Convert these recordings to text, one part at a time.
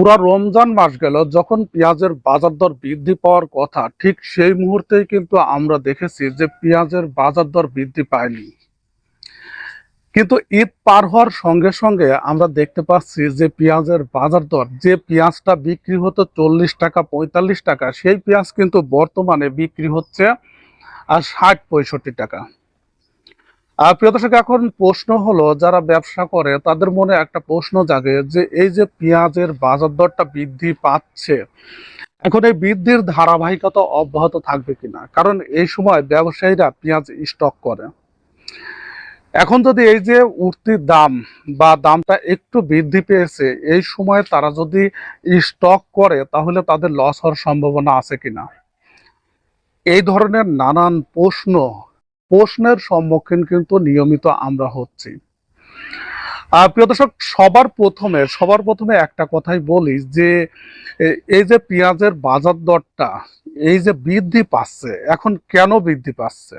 পুরা রমজান মাস গেল, যখন পেঁয়াজের বাজার দর বৃদ্ধি পাওয়ার কথা, ঠিক সেই মুহূর্তেই কিন্তু আমরা দেখেছি যে পেঁয়াজের বাজার দর বৃদ্ধি পায়নি। কিন্তু ঈদ পার হওয়ার সঙ্গে সঙ্গে আমরা দেখতে পাচ্ছি যে পেঁয়াজের বাজার দর, যে পেঁয়াজটা বিক্রি হতো চল্লিশ টাকা, পঁয়তাল্লিশ টাকা, সেই পেঁয়াজ কিন্তু বর্তমানে বিক্রি হচ্ছে আর ষাট পঁয়ষট্টি টাকা। প্রিয় দর্শক, এখন প্রশ্ন হলো, যারা ব্যবসা করে, তাদের মনে একটা প্রশ্ন জাগে যে, এই যে পেঁয়াজের বাজার দরটা বৃদ্ধি পাচ্ছে, এখন এই বৃদ্ধির ধারাবাহিকতা অব্যাহত থাকবে কিনা? কারণ এই সময় ব্যবসায়ীরা পেঁয়াজ স্টক করে। এখন যদি এই যে উঠতি দাম বা দামটা একটু বৃদ্ধি পেয়েছে, এই সময় তারা যদি স্টক করে, তাহলে তাদের লস হওয়ার সম্ভাবনা আছে কিনা? এই ধরনের নানান প্রশ্ন প্রশ্নের সম্মুখীন কিন্তু নিয়মিত আমরা হচ্ছি। প্রিয় দর্শক, সবার প্রথমে সবার প্রথমে একটা কথাই বলি যে এই যে পেঁয়াজের বাজার দরটা, এই যে বৃদ্ধি পাচ্ছে, এখন কেন বৃদ্ধি পাচ্ছে?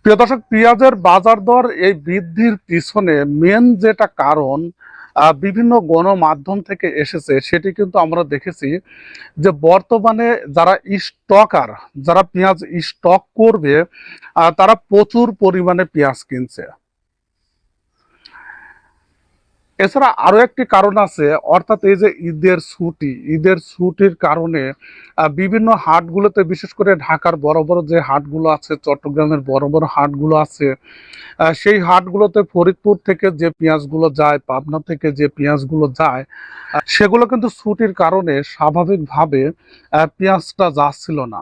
প্রিয় দর্শক, পেঁয়াজের বাজার দর এই বৃদ্ধির পিছনে মেন যেটা কারণ বিভিন্ন গণমাধ্যম থেকে এসেছে, সেটি কিন্তু আমরা দেখেছি যে বর্তমানে যারা স্টকার, যারা পেঁয়াজ স্টক করবে তারা প্রচুর পরিমাণে পেঁয়াজ কিনছে। এছাড়া আরও একটি কারণ আছে, অর্থাৎ এই যে ঈদের ছুটি, ঈদের ছুটির কারণে বিভিন্ন হাটগুলোতে, বিশেষ করে ঢাকার বড় বড় যে হাটগুলো আছে, চট্টগ্রামের বড় বড় হাটগুলো আছে সেই হাটগুলোতে ফরিদপুর থেকে যে পেঁয়াজগুলো যায়, পাবনা থেকে যে পেঁয়াজগুলো যায় সেগুলো কিন্তু ছুটির কারণে স্বাভাবিকভাবে পেঁয়াজটা যাচ্ছিল না।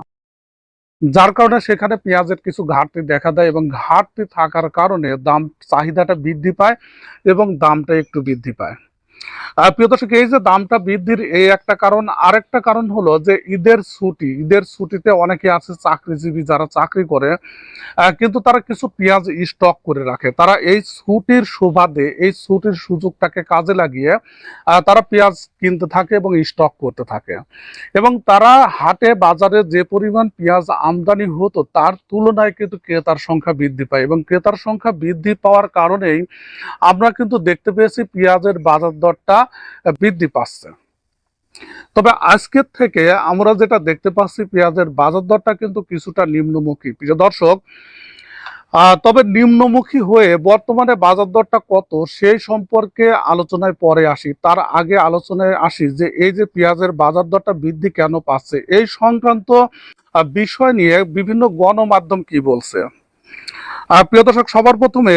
যার কারণে সেখানে পেঁয়াজের কিছু ঘাটতি দেখা দেয় এবং ঘাটতি থাকার কারণে দাম চাহিদাটা বৃদ্ধি পায় এবং দামটা একটু বৃদ্ধি পায়। প্রিয় দর্শক, এই যে দামটা বৃদ্ধির এই একটা কারণ, আরেকটা কারণ হলো যে ঈদের ছুটি, ঈদের ছুটিতে অনেকে আছে চাকরিজীবী যারা চাকরি করে কিন্তু তারা কিছু পেঁয়াজ স্টক করে রাখে। তারা এই ছুটির সুবাদে, এই ছুটির সুযোগটাকে কাজে লাগিয়ে তারা পেঁয়াজ কিনতে থাকে এবং স্টক করতে থাকে। এবং তারা হাটে, বাজারে যে পরিমাণ পেঁয়াজ আমদানি হতো, তার তুলনায় কিন্তু ক্রেতার সংখ্যা বৃদ্ধি পায়। এবং ক্রেতার সংখ্যা বৃদ্ধি পাওয়ার কারণেই আমরা কিন্তু দেখতে পেয়েছি পেঁয়াজের বাজার দরটা বৃদ্ধি পাচ্ছে। তবে আজকের থেকে আমরা যেটা দেখতে পাচ্ছি, পেঁয়াজের বাজার দরটা কিন্তু কিছুটা নিম্নমুখী। প্রিয় দর্শক তবে নিম্নমুখী হয়ে বর্তমানে বাজার দরটা কত সেই সম্পর্কে আলোচনায় পরে আসি। তার আগে আলোচনায় আসি যে, এই যে পেঁয়াজের বাজার দরটা বৃদ্ধি কেন পাচ্ছে, এই সংক্রান্ত বিষয় নিয়ে বিভিন্ন গণমাধ্যম কি বলছে। প্রিয় দর্শক, সবার প্রথমে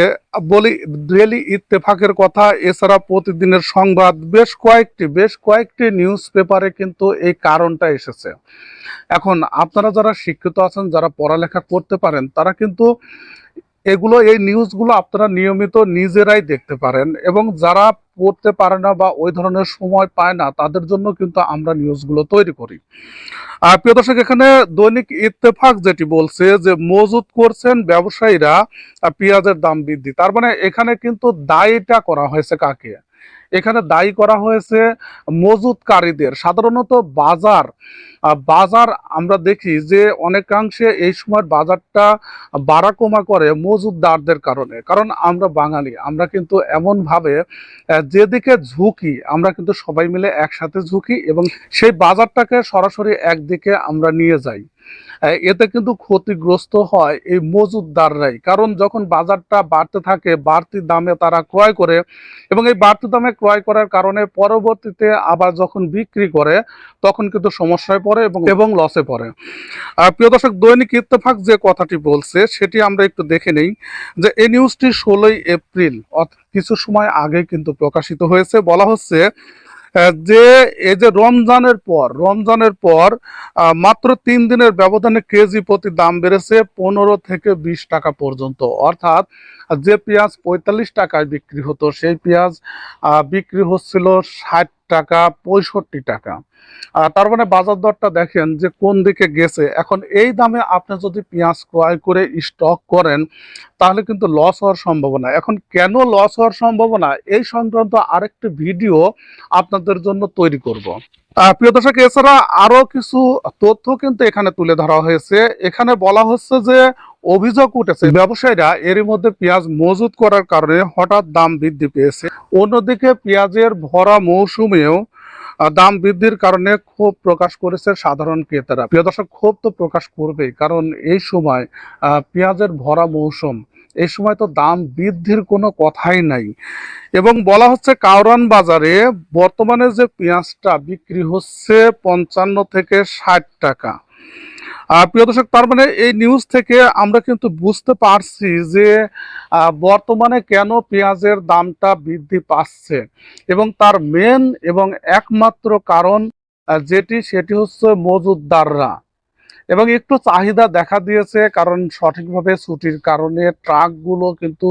বলি ডেলি ইত্তেফাকের কথা, এছাড়া প্রতিদিনের সংবাদ, বেশ কয়েকটি বেশ কয়েকটি নিউজ পেপারে কিন্তু এই কারণটা এসেছে। এখন আপনারা যারা শিক্ষিত আছেন, যারা পড়ালেখা করতে পারেন, তারা কিন্তু এগুলো, এই নিউজগুলো আপনারা নিয়মিত নিজেরাই দেখতে পারেন এবং যারা পড়তে পারে না বা ওই ধরনের সময় পায় না, তাদের জন্য কিন্তু আমরা নিউজগুলো তৈরি করি। আর প্রিয় দর্শক, এখানে দৈনিক ইত্তেফাক যেটি বলছে যে, মজুত করছেন ব্যবসায়ীরা পেঁয়াজের দাম বৃদ্ধি। তার মানে এখানে কিন্তু দায়ীটা করা হয়েছে কাকে? এখানে দায়ী করা হয়েছে মজুতকারীদের। সাধারণত বাজার বাজার আমরা দেখি যে অনেকাংশে এই সময় বাজারটা বাড়া কমা করে মজুতদারদের কারণে। কারণ আমরা বাঙালি, আমরা কিন্তু এমন ভাবে যেদিকে ঝুঁকি, আমরা কিন্তু সবাই মিলে একসাথে ঝুঁকি এবং সেই বাজারটাকে সরাসরি একদিকে আমরা নিয়ে যাই। এতে কিন্তু ক্ষতিগ্রস্ত হয় এই মজুতদাররাই। কারণ যখন বাজারটা বাড়তে থাকে, বাড়তি দামে তারা ক্রয় করে এবং এই বাড়তি দামে ক্রয় করার কারণে পরবর্তীতে আবার যখন বিক্রি করে, তখন কিন্তু সমস্যায় পড়ে। এবং এবং লসে পড়ে। আর প্রিয় দর্শক দৈনিক ইত্তেফাক যে কথাটি বলছে সেটি আমরা একটু দেখে নেই যে এই নিউজটি ষোলোই এপ্রিল অর্থাৎ কিছু সময় আগে কিন্তু প্রকাশিত হয়েছে। বলা হচ্ছে যে এই যে রমজানের পর রমজানের পর মাত্র তিন দিনের ব্যবধানে কেজি প্রতি দাম বেড়েছে পনেরো থেকে বিশ টাকা পর্যন্ত। অর্থাৎ যে পেঁয়াজ পঁয়তাল্লিশ টাকায় বিক্রি হতো, সেই পেঁয়াজ বিক্রি হচ্ছিল ষাট টাকা, পঁয়ষট্টি টাকা। তার মানে বাজার দরটা দেখেন যে কোন দিকে গেছে। এখন এই দামে আপনি যদি পেঁয়াজ ক্রয় করে স্টক করেন, তাহলে কিন্তু লস হওয়ার সম্ভাবনা। এখন কেন লস হওয়ার সম্ভাবনা? এই সংক্রান্ত আরেকটি ভিডিও আপনাদের জন্য তৈরি করব। প্রিয় দর্শক, এছাড়া আরও কিছু তথ্য কিন্তু এখানে তুলে ধরা হয়েছে। এখানে বলা হচ্ছে যে অভিযোগ উঠেছে, ব্যবসায়ীরা এরই মধ্যে পেঁয়াজ মজুত করার কারণে হঠাৎ দাম বৃদ্ধি পেয়েছে। অন্যদিকে পেঁয়াজের ভরা মৌসুমেও দাম বৃদ্ধির কারণে ক্ষোভ প্রকাশ করেছে সাধারণ ক্রেতারা। প্রিয় দর্শক, ক্ষোভ তো প্রকাশ করবেই, কারণ এই সময় পেঁয়াজের ভরা মৌসুম, এই সময় তো দাম বৃদ্ধির কোনো কথাই নাই। এবং বলা হচ্ছে কাউরান বাজারে বর্তমানে যে পেঁয়াজটা বিক্রি হচ্ছে পঞ্চান্ন থেকে ষাট টাকা। প্রিয় দর্শক, তার মানে এই নিউজ থেকে আমরা কিন্তু বুঝতে পারছি যে বর্তমানে কেন পেঁয়াজের দামটা বৃদ্ধি পাচ্ছে। এবং তার মেন এবং একমাত্র কারণ যেটি, সেটি হচ্ছে মজুদদাররা এবং একটু চাহিদা দেখা দিয়েছে, কারণ সঠিকভাবে ছুটির কারণে ট্রাকগুলো কিন্তু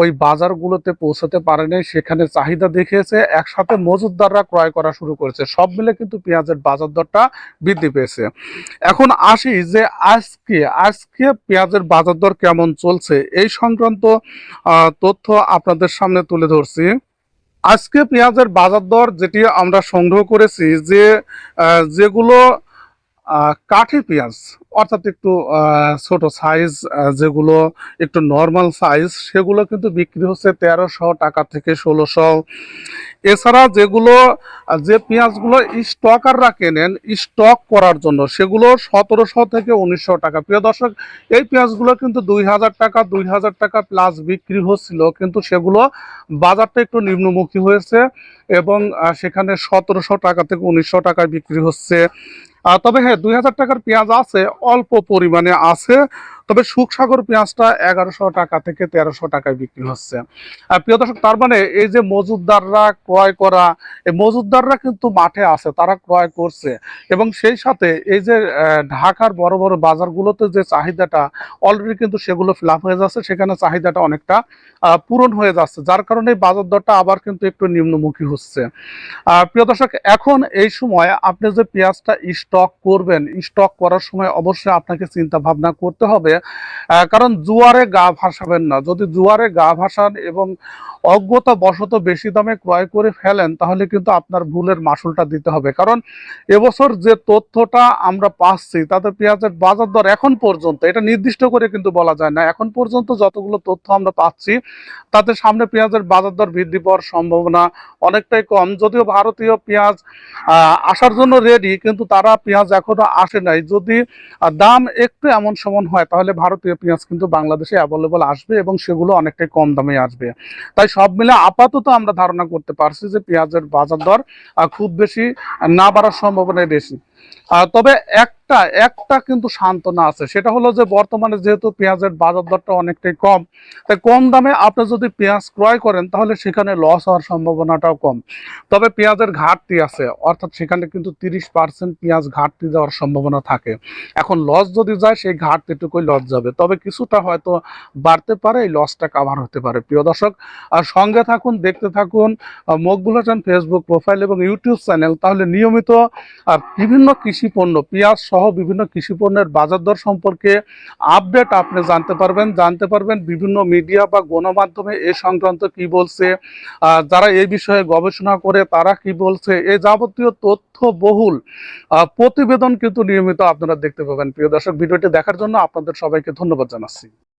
ওই বাজারগুলোতে পৌঁছাতে পারেনি, সেখানে চাহিদা দেখিয়েছে, একসাথে মজুদদাররা ক্রয় করা শুরু করেছে। সব মিলে কিন্তু পেঁয়াজের বাজার দরটা বৃদ্ধি পেয়েছে। এখন আসি যে আজকে আজকে পেঁয়াজের বাজার দর কেমন চলছে, এই সংক্রান্ত তথ্য আপনাদের সামনে তুলে ধরছি। আজকে পেঁয়াজের বাজার দর যেটি আমরা সংগ্রহ করেছি, যে যেগুলো কাঠি পেঁয়াজ, অর্থাৎ একটু ছোট সাইজ যেগুলো একটু নর্মাল সাইজ সেগুলো কিন্তু বিক্রি হচ্ছে তেরোশো টাকা থেকে ষোলোশো। এছাড়া যেগুলো, যে পেঁয়াজগুলো স্টকাররা কেনেন স্টক করার জন্য, সেগুলো সতেরোশো থেকে উনিশশো টাকা। প্রিয় দর্শক, এই পেঁয়াজগুলো কিন্তু দুই হাজার টাকা, দুই হাজার টাকা প্লাস বিক্রি হচ্ছিল, কিন্তু সেগুলো বাজারটা একটু নিম্নমুখী হয়েছে এবং সেখানে সতেরোশো টাকা থেকে উনিশশো টাকায় বিক্রি হচ্ছে। তবে হ্যাঁ দুই হাজার টাকার পেঁয়াজ আছে অল্প পরিমাণে আছে। তবে সুখসাগর পেঁয়াজটা এগারোশো টাকা থেকে তেরোশো টাকায় বিক্রি হচ্ছে। আর প্রিয় দর্শক, তার মানে এই যে মজুদদাররা ক্রয় করা, এই মজুদদাররা কিন্তু মাঠে আছে, তারা ক্রয় করছে। এবং সেই সাথে এই যে ঢাকার বড় বড় বাজারগুলোতে যে চাহিদাটা অলরেডি কিন্তু সেগুলো ফিল হয়ে যাচ্ছে, সেখানে চাহিদাটা অনেকটা পূরণ হয়ে যাচ্ছে, যার কারণে বাজার দরটা আবার কিন্তু একটু নিম্নমুখী হচ্ছে। প্রিয় দর্শক, এখন এই সময় আপনি যে পেঁয়াজটা স্টক করবেন স্টক করার সময় অবশ্যই আপনাকে চিন্তা ভাবনা করতে হবে কারণ জুয়ারে গা ভাসাবেন না। যদি জুয়ারে গা ভাসান এবং অজ্ঞতা বশত বেশি দামে ক্রয় করে ফেলেন, তাহলে কিন্তু আপনার ভুলের মাসুলটা দিতে হবে। কারণ এবছর যে তথ্যটা আমরা পাচ্ছি, তাতে পেঁয়াজের বাজার দর এখন পর্যন্ত, এটা নির্দিষ্ট করে কিন্তু বলা যায় না, এখন পর্যন্ত যতগুলো তথ্য আমরা পাচ্ছি, তাতে সামনে পেঁয়াজের বাজার দর বৃদ্ধি পাওয়ার সম্ভাবনা অনেকটাই কম। যদিও ভারতীয় পেঁয়াজ আসার জন্য রেডি কিন্তু তারা পেঁয়াজ এখনও আসে নাই। যদি দাম একটু এমন সমান হয়, তাহলে ভারতীয় পেঁয়াজ কিন্তু বাংলাদেশে অ্যাভেলেবল আসবে এবং সেগুলো অনেকটাই কম দামে আসবে। তাই সব মিলে আপাতত আমরা ধারণা করতে পারছি যে পেঁয়াজের বাজার দর খুব বেশি না বাড়ার সম্ভাবনাই বেশি। তবে একটা একটা কিন্তু সান্ত্বনা আছে। সেটা হলো যে বর্তমানে যেহেতু পেঁয়াজের বাজার দরটা অনেকটাই কম তাই কম দামে আপনি যদি পেঁয়াজ ক্রয় করেন তাহলে সেখানে লস হওয়ার সম্ভাবনাটাও কম। তবে পেঁয়াজের ঘাটতি আছে অর্থাৎ সেখানে কিন্তু তিরিশ পার্সেন্ট পেঁয়াজ ঘাটতি যাওয়ার সম্ভাবনা থাকে। এখন লস যদি যায় সেই ঘাটতিটুকুই লস যাবে। তবে কিছুটা হয়তো বাড়তে পারে এই লসটা কাভার হতে পারে। প্রিয় দর্শক আর সঙ্গে থাকুন দেখতে থাকুন মকবুল হাসান ফেসবুক প্রোফাইল এবং ইউটিউব চ্যানেল তাহলে নিয়মিত আহ, বিভিন্ন কৃষি পণ্য, পেঁয়াজ সহ বিভিন্ন কৃষি পণ্যের বাজার দর সম্পর্কে আপডেট আপনি জানতে পারবেন জানতে পারবেন বিভিন্ন মিডিয়া বা গণমাধ্যমে এ সংক্রান্ত কি বলছে যারা এই বিষয়ে গবেষণা করে তারা কি বলছে এই যাবতীয় তথ্য বহুল প্রতিবেদন কিন্তু নিয়মিত আপনারা দেখতে পাবেন। প্রিয় দর্শক, ভিডিওটি দেখার জন্য আপনাদের সবাইকে ধন্যবাদ জানাচ্ছি।